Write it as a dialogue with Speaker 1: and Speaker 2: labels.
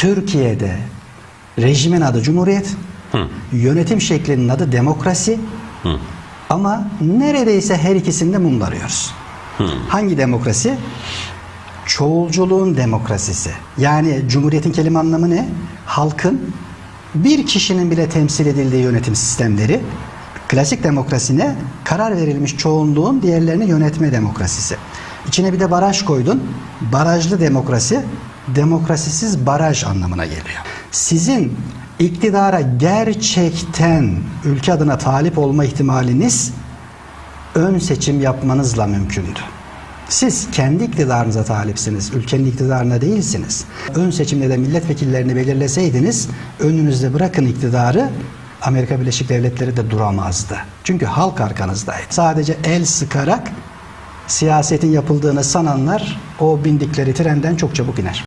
Speaker 1: Türkiye'de rejimin adı Cumhuriyet, yönetim şeklinin adı demokrasi ama neredeyse her ikisinde mumlarıyoruz. Hangi demokrasi? Çoğulculuğun demokrasisi. Yani Cumhuriyet'in kelime anlamı ne? Halkın bir kişinin bile temsil edildiği yönetim sistemleri. Klasik demokrasi ne? Karar verilmiş çoğunluğun diğerlerini yönetme demokrasisi. İçine bir de baraj koydun. Barajlı demokrasi, demokrasisiz baraj anlamına geliyor. Sizin iktidara gerçekten ülke adına talip olma ihtimaliniz ön seçim yapmanızla mümkündü. Siz kendi iktidarınıza talipsiniz, ülkenin iktidarına değilsiniz. Ön seçimde de milletvekillerini belirleseydiniz, önünüzde bırakın iktidarı, Amerika Birleşik Devletleri de duramazdı. Çünkü halk arkanızdaydı. Sadece el sıkarak siyasetin yapıldığını sananlar o bindikleri trenden çok çabuk iner.